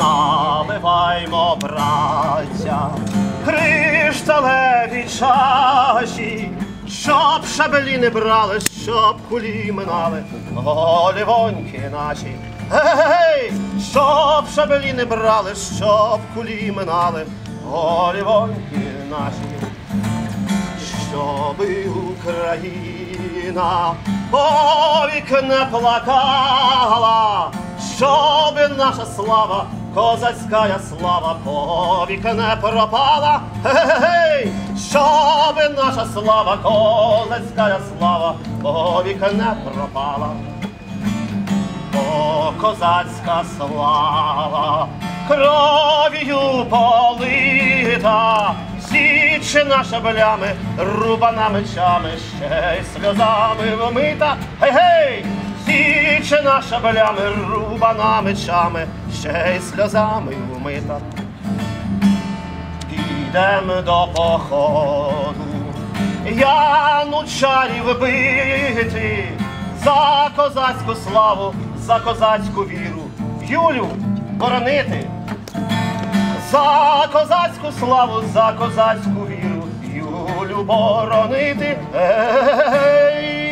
наливаймо, браття, кришталеві чаші, щоб шабелі не брали, щоб кулі минали, голівоньки наші. Гей, щоб шабелі не брали, щоб кулі минали, голівоньки наші. Щоби Україна повік не плакала, щоби наша слава, козацька слава повік не пропала, Гей, щоби наша слава, козацька слава повік не пропала. О, козацька слава, кров'ю полита, січена шаблями, рубана мечами, ще й сльозами вмита. Гей-гей! Січена шаблями, рубана мечами, ще й сльозами вмита. Ідем до походу, янучарів бити, за козацьку славу, за козацьку віру, Юлю боронити, за козацьку славу, за козацьку віру, Юлю боронити. Ей!